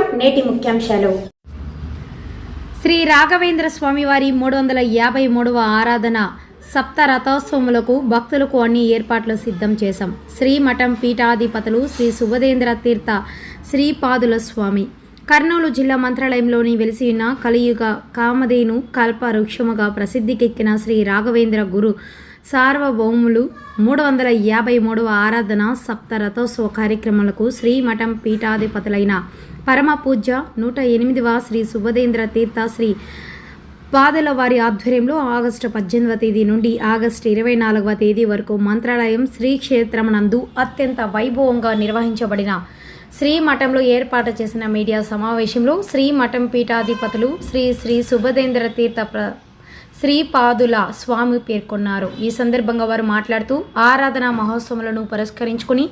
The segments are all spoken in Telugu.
నమస్కారం నేటి ముఖ్యాంశాలు. శ్రీ రాఘవేంద్ర స్వామివారి మూడు వందల యాభై మూడవ ఆరాధన సప్త రథోత్సవములకు భక్తులకు అన్ని ఏర్పాట్లు సిద్ధం చేశాం. శ్రీ మఠం పీఠాధిపతులు శ్రీ సుభదేంద్ర తీర్థ శ్రీపాదుల స్వామి. కర్నూలు జిల్లా మంత్రాలయంలోని వెలిసి ఉన్న కలియుగ కామధేను కల్ప వృక్షముగా ప్రసిద్ధికెక్కిన శ్రీ రాఘవేంద్ర గురు సార్వభౌములు మూడు వందల యాభై మూడవ ఆరాధన సప్తరథోత్సవ కార్యక్రమాలకు శ్రీ మఠం పీఠాధిపతులైన పరమ పూజ్య నూట ఎనిమిదివ శ్రీ సుభదేంద్ర తీర్థ శ్రీ పాదల వారి ఆధ్వర్యంలో ఆగస్టు పద్దెనిమిదవ తేదీ నుండి ఆగస్టు ఇరవై నాలుగవ తేదీ వరకు మంత్రాలయం శ్రీక్షేత్రమునందు అత్యంత వైభవంగా నిర్వహించబడిన శ్రీ మఠంలో ఏర్పాటు చేసిన మీడియా సమావేశంలో శ్రీ మఠం పీఠాధిపతులు శ్రీ శ్రీ సుభదేంద్ర తీర్థ ప్ర శ్రీపాదుల స్వామి పేర్కొన్నారు. ఈ సందర్భంగా వారు మాట్లాడుతూ ఆరాధన మహోత్సవాలను పురస్కరించుకుని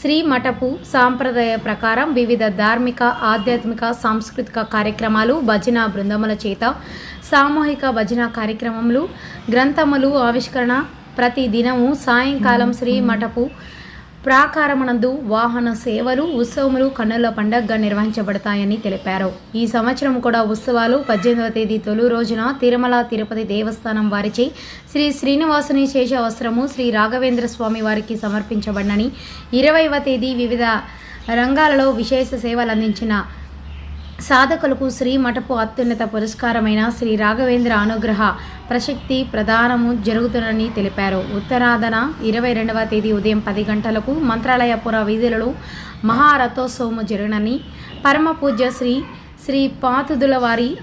శ్రీ మఠపు సాంప్రదాయ ప్రకారం వివిధ ధార్మిక ఆధ్యాత్మిక సాంస్కృతిక కార్యక్రమాలు భజన బృందముల చేత సామూహిక భజన కార్యక్రమములు గ్రంథములు ఆవిష్కరణ ప్రతి దినము సాయంకాలం శ్రీ మఠపు ప్రాకారమునందు వాహన సేవలు ఉత్సవములు కన్నుల పండగగా నిర్వహించబడతాయని తెలిపారు. ఈ సంవత్సరం కూడా ఉత్సవాలు పద్దెనిమిదవ తేదీ తొలి రోజున తిరుమల తిరుపతి దేవస్థానం వారిచే శ్రీ శ్రీనివాసుని శేష వస్త్రము శ్రీ రాఘవేంద్ర స్వామి వారికి సమర్పించబడినని ఇరవైవ తేదీ వివిధ రంగాలలో విశేష సేవలు అందించిన సాధకులకు శ్రీ మఠపు అత్యున్నత పురస్కారమైన శ్రీ రాఘవేంద్ర అనుగ్రహ ప్రశక్తి ప్రదానము జరుగుతుందని తెలిపారు. ఉత్తరాధన ఇరవై రెండవ తేదీ ఉదయం పది గంటలకు మంత్రాలయపుర వీధులలో మహారథోత్సవము జరుగునని పరమ పూజ్య శ్రీ శ్రీ పాతుదుల వారి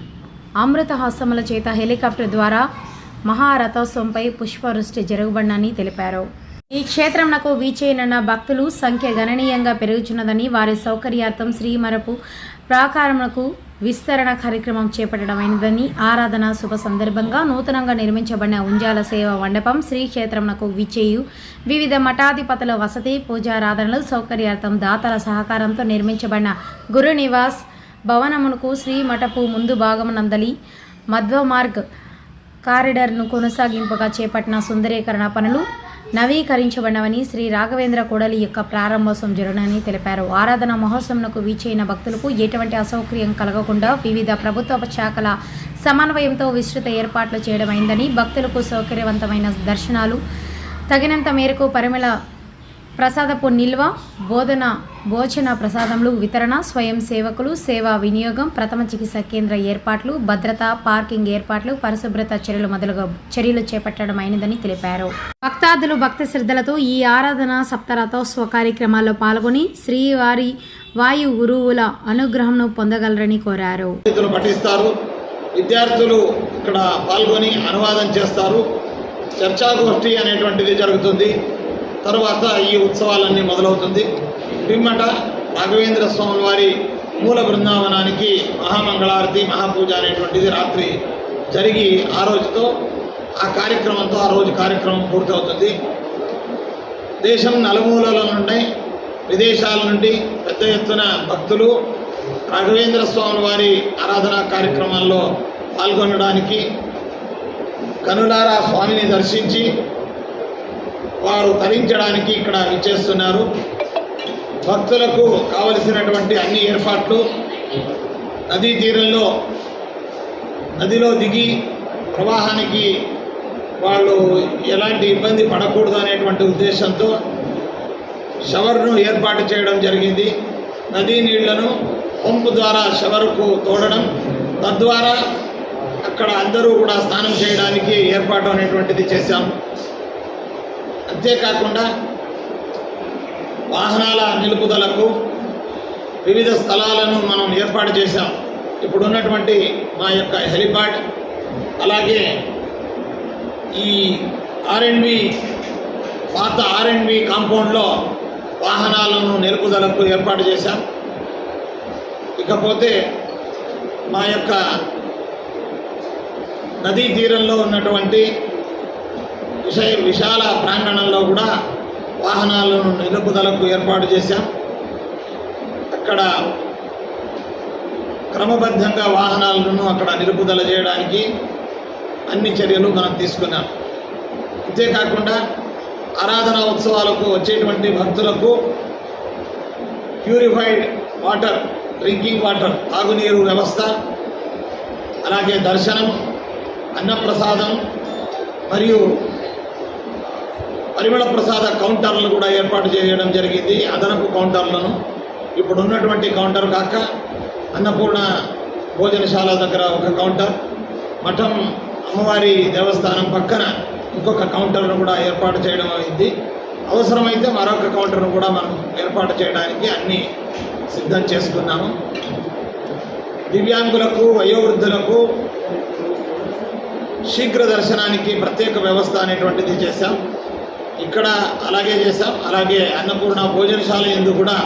అమృతహాసముల చేత హెలికాప్టర్ ద్వారా మహారథోత్సవంపై పుష్పవృష్టి జరగబడినని తెలిపారు. ఈ క్షేత్రంకు వీచేయనున్న భక్తులు సంఖ్య గణనీయంగా పెరుగుచున్నదని వారి సౌకర్యార్థం శ్రీమరపు ప్రాకారమునకు విస్తరణ కార్యక్రమం చేపట్టడమైనదని ఆరాధన శుభ సందర్భంగా నూతనంగా నిర్మించబడిన ఉంజాల సేవ మండపం శ్రీ క్షేత్రమునకు విచేయు వివిధ మఠాధిపతుల వసతి పూజారాధనలు సౌకర్యార్థం దాతల సహకారంతో నిర్మించబడిన గురు నివాస్ భవనమునకు శ్రీ మఠపు ముందు భాగమునందలి మధ్వ మార్గ్ కారిడార్ను కొనసాగింపుగా చేపట్టిన సుందరీకరణ పనులు నవీకరించబడినవని శ్రీ రాఘవేంద్ర కూడలి యొక్క ప్రారంభోత్సవం జరగనని తెలిపారు. ఆరాధన మహోత్సవంకు వీచైన భక్తులకు ఎటువంటి అసౌకర్యం కలగకుండా వివిధ ప్రభుత్వ శాఖల సమన్వయంతో విస్తృత ఏర్పాట్లు చేయడమైందని భక్తులకు సౌకర్యవంతమైన దర్శనాలు తగినంత మేరకు పరిమళ ప్రసాదపు నిల్వ బోధన భోజన ప్రసాదములు వితరణ స్వయం సేవకులు సేవా వినియోగం ప్రథమ చికిత్స కేంద్ర ఏర్పాట్లు భద్రత పార్కింగ్ ఏర్పాట్లు పరిశుభ్రత చర్యలు మొదలుగా చర్యలు చేపట్టడం అయినదని తెలిపారు. భక్తాదులు భక్తి శ్రద్ధలతో ఈ ఆరాధన సప్తరథోత్సవ కార్యక్రమాల్లో పాల్గొని శ్రీవారి వాయు గురువుల అనుగ్రహంను పొందగలరని కోరారు. పఠిస్తారు. విద్యార్థులు ఇక్కడ పాల్గొని అనువాదం చేస్తారు. చర్చాగోష్ఠి అనేటువంటిది జరుగుతుంది. తరువాత ఈ ఉత్సవాలన్నీ మొదలవుతుంది. పిమ్మట రాఘవేంద్ర స్వామి వారి మూల బృందావనానికి మహామంగళారతి మహాపూజ అనేటువంటిది రాత్రి జరిగి ఆ రోజుతో ఆ కార్యక్రమంతో ఆ రోజు కార్యక్రమం పూర్తవుతుంది. దేశం నలుమూలల నుండి విదేశాల నుండి పెద్ద ఎత్తున భక్తులు రాఘవేంద్ర స్వామి వారి ఆరాధనా కార్యక్రమాల్లో పాల్గొనడానికి కనులారా స్వామిని దర్శించి వారు తరించడానికి ఇక్కడ ఇచ్చేస్తున్నారు భక్తులకు కావలసినటువంటి అన్ని ఏర్పాట్లు నదీ తీరంలో నదిలో దిగి ప్రవాహానికి వాళ్ళు ఎలాంటి ఇబ్బంది పడకూడదు అనేటువంటి ఉద్దేశంతో షవర్ను ఏర్పాటు చేయడం జరిగింది. నదీ నీళ్ళను పంపు ద్వారా షవర్కు తోడడం తద్వారా అక్కడ అందరూ కూడా స్నానం చేయడానికి ఏర్పాటు అనేటువంటిది చేశాం. అంతేకాకుండా వాహనాల నిలుపుదలకు వివిధ స్థలాలను మనం ఏర్పాటు చేశాం. ఇప్పుడున్నటువంటి మా యొక్క హెలిపాడ్ అలాగే ఈ ఆర్ఎండ్బి పాత ఆర్ఎండ్బి కాంపౌండ్లో వాహనాలను నిలుపుదలకు ఏర్పాటు చేశాం. ఇకపోతే మా యొక్క నదీ తీరంలో ఉన్నటువంటి విషయ విశాల ప్రాంగణంలో కూడా వాహనాలను నిలుపుదలకు ఏర్పాటు చేశాం. అక్కడ క్రమబద్ధంగా వాహనాలను అక్కడ నిలుపుదల చేయడానికి అన్ని చర్యలు మనం తీసుకున్నాం. అంతేకాకుండా ఆరాధన ఉత్సవాలకు వచ్చేటువంటి భక్తులకు ప్యూరిఫైడ్ వాటర్ డ్రింకింగ్ వాటర్ తాగునీరు వ్యవస్థ అలాగే దర్శనం అన్నప్రసాదం మరియు పరిమళ ప్రసాద కౌంటర్లు కూడా ఏర్పాటు చేయడం జరిగింది. అదనపు కౌంటర్లను. ఇప్పుడు ఉన్నటువంటి కౌంటర్ కాక అన్నపూర్ణ భోజనశాల దగ్గర ఒక కౌంటర్. మఠం అమ్మవారి దేవస్థానం పక్కన ఇంకొక కౌంటర్ను కూడా ఏర్పాటు చేయడం అయింది. అవసరమైతే మరొక కౌంటర్ను కూడా మనం ఏర్పాటు చేయడానికి అన్నీ సిద్ధం చేసుకున్నాము. దివ్యాంగులకు వయోవృద్ధులకు శీఘ్ర దర్శనానికి ప్రత్యేక వ్యవస్థ అనేటువంటిది చేశాం. ఇక్కడ అలాగే చేశాం. అలాగే అన్నపూర్ణ భోజనశాల ఎందు కూడా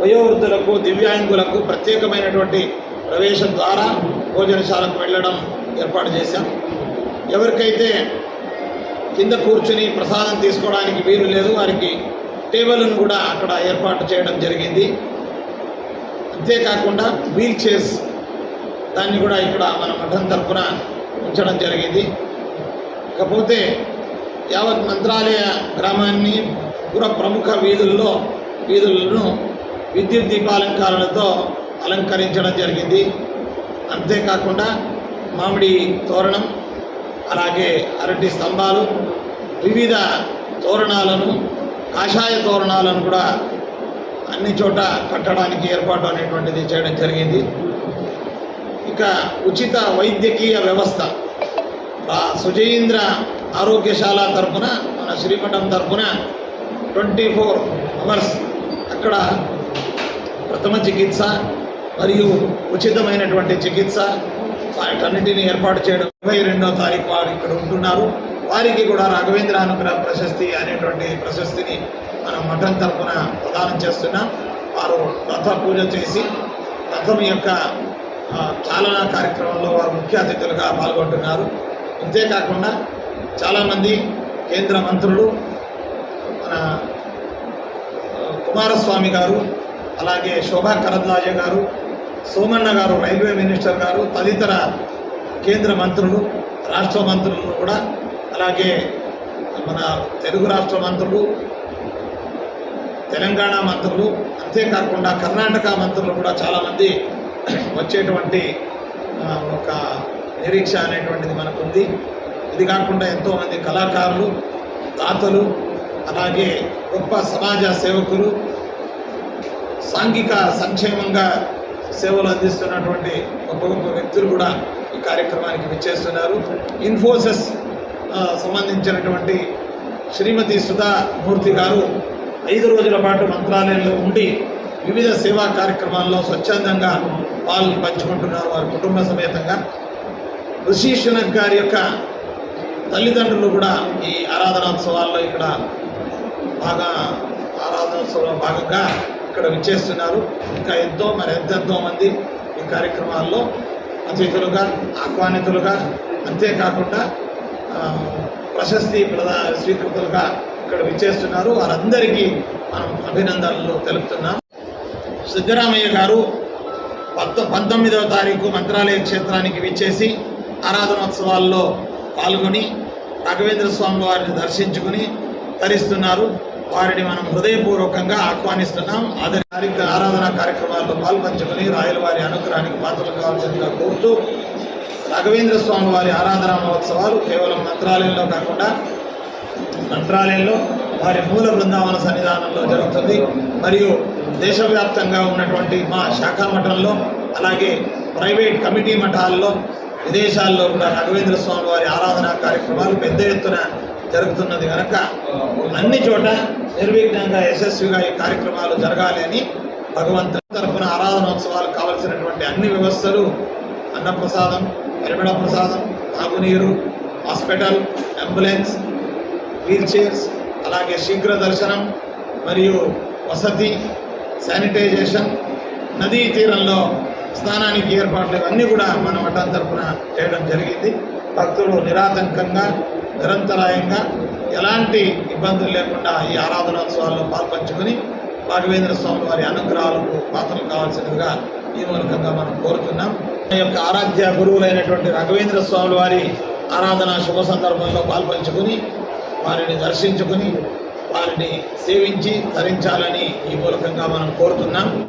వయోవృద్ధులకు దివ్యాంగులకు ప్రత్యేకమైనటువంటి ప్రవేశం ద్వారా భోజనశాలకు వెళ్ళడం ఏర్పాటు చేశాం. ఎవరికైతే కింద కూర్చుని ప్రసాదం తీసుకోవడానికి వీలు లేదు వారికి టేబుల్ను కూడా అక్కడ ఏర్పాటు చేయడం జరిగింది. అంతేకాకుండా వీల్ చైర్స్ దాన్ని కూడా ఇక్కడ మన మఠం తరఫున ఉంచడం జరిగింది. ఇకపోతే యావత్ మంత్రాలయ గ్రామాన్ని పుర ప్రముఖ వీధుల్లో వీధులను విద్యుత్ దీపాలంకారాలతో అలంకరించడం జరిగింది. అంతేకాకుండా మామిడి తోరణం అలాగే అరటి స్తంభాలు వివిధ తోరణాలను కాషాయ తోరణాలను కూడా అన్ని చోట కట్టడానికి ఏర్పాటు అనేటువంటిది చేయడం జరిగింది. ఇక ఉచిత వైద్యకీయ వ్యవస్థ. సుజయీంద్ర ఆరోగ్యశాల తరపున మన శ్రీమఠం తరఫున ట్వంటీ ఫోర్ అవర్స్ అక్కడ ప్రథమ చికిత్స మరియు ఉచితమైనటువంటి చికిత్స. వాటన్నిటిని ఏర్పాటు చేయడం ఇరవై రెండవ తారీఖు వారు ఇక్కడ ఉంటున్నారు. వారికి కూడా రాఘవేంద్ర అనుగ్రహ ప్రశస్తి అనేటువంటి ప్రశస్తిని మన మఠం తరపున ప్రదానం చేస్తున్నాం. వారు రథ పూజ చేసి రథం యొక్క చాలనా కార్యక్రమంలో వారు ముఖ్య అతిథులుగా పాల్గొంటున్నారు. అంతేకాకుండా చాలామంది కేంద్ర మంత్రులు మన కుమారస్వామి గారు అలాగే శోభా కరద్లాజే గారు సోమన్న గారు రైల్వే మినిస్టర్ గారు తదితర కేంద్ర మంత్రులు రాష్ట్ర మంత్రులను కూడా అలాగే మన తెలుగు రాష్ట్ర మంత్రులు తెలంగాణ మంత్రులు అంతేకాకుండా కర్ణాటక మంత్రులు కూడా చాలామంది వచ్చేటువంటి ఒక నిరీక్ష అనేటువంటిది మనకుంది. ఇది కాకుండా ఎంతోమంది కళాకారులు దాతలు అలాగే గొప్ప సమాజ సేవకులు సాంఘిక సంక్షేమంగా సేవలు అందిస్తున్నటువంటి గొప్ప గొప్ప వ్యక్తులు కూడా ఈ కార్యక్రమానికి విచ్చేస్తున్నారు. ఇన్ఫోసిస్ సంబంధించినటువంటి శ్రీమతి సుధా మూర్తి గారు ఐదు రోజుల పాటు మంత్రాలయంలో ఉండి వివిధ సేవా కార్యక్రమాల్లో స్వచ్ఛందంగా పాలు పంచుకుంటున్నారు వారి కుటుంబ సమేతంగా. ఋషీశ్వనక్ గారి యొక్క తల్లిదండ్రులు కూడా ఈ ఆరాధనోత్సవాల్లో ఇక్కడ బాగా ఆరాధనోత్సవంలో భాగంగా ఇక్కడ విచ్చేస్తున్నారు. ఇంకా ఎంతో మరి ఎంతెంతో మంది ఈ కార్యక్రమాల్లో అతిథులుగా ఆహ్వానితులుగా అంతేకాకుండా ప్రశస్తి ప్రదా స్వీకృతులుగా ఇక్కడ విచ్చేస్తున్నారు. వారందరికీ మనం అభినందనలు తెలుపుతున్నాం. సిద్ధరామయ్య గారు పంతొమ్మిదవ తారీఖు మంత్రాలయ క్షేత్రానికి విచ్చేసి ఆరాధనోత్సవాల్లో పాల్గొని రాఘవేంద్ర స్వామి వారిని దర్శించుకుని తరిస్తున్నారు. వారిని మనం హృదయపూర్వకంగా ఆహ్వానిస్తున్నాం. అదే కార్యక్ర ఆరాధన కార్యక్రమాల్లో పాల్పంచుకొని రాయల వారి అనుగ్రహానికి పాత్రలు కావాల్సిందిగా కోరుతూ రాఘవేంద్ర స్వామి వారి ఆరాధన మహోత్సవాలు కేవలం మంత్రాలయంలో కాకుండా మంత్రాలయంలో వారి మూల బృందావన సన్నిధానంలో జరుగుతుంది. మరియు దేశవ్యాప్తంగా ఉన్నటువంటి మా శాఖా మఠంలో అలాగే ప్రైవేట్ కమిటీ మఠాల్లో విదేశాల్లో కూడా రఘవేంద్ర స్వామి వారి ఆరాధనా కార్యక్రమాలు పెద్ద ఎత్తున జరుగుతున్నది కనుక అన్ని చోట నిర్విఘ్నంగా యశస్విగా ఈ కార్యక్రమాలు జరగాలి అని భగవంతుని తరఫున ఆరాధనోత్సవాలు కావలసినటువంటి అన్ని వ్యవస్థలు అన్నప్రసాదం పరిమళ ప్రసాదం తాగునీరు హాస్పిటల్ అంబులెన్స్ వీల్ చైర్స్ అలాగే శీఘ్ర దర్శనం మరియు వసతి శానిటైజేషన్ నదీ తీరంలో స్నానానికి ఏర్పాట్లు ఇవన్నీ కూడా మన మఠం తరఫున చేయడం జరిగింది. భక్తులు నిరాతంకంగా నిరంతరాయంగా ఎలాంటి ఇబ్బందులు లేకుండా ఈ ఆరాధనోత్సవాల్లో పాల్పంచుకొని రాఘవేంద్ర స్వామి వారి అనుగ్రహాలకు పాత్రలు కావాల్సినదిగా ఈ మూలకంగా మనం కోరుతున్నాం. మన యొక్క ఆరాధ్య గురువులైనటువంటి రాఘవేంద్ర స్వామి వారి ఆరాధన శుభ సందర్భంలో పాల్పంచుకొని వారిని దర్శించుకుని వారిని సేవించి ధరించాలని ఈ మూలకంగా మనం కోరుతున్నాం.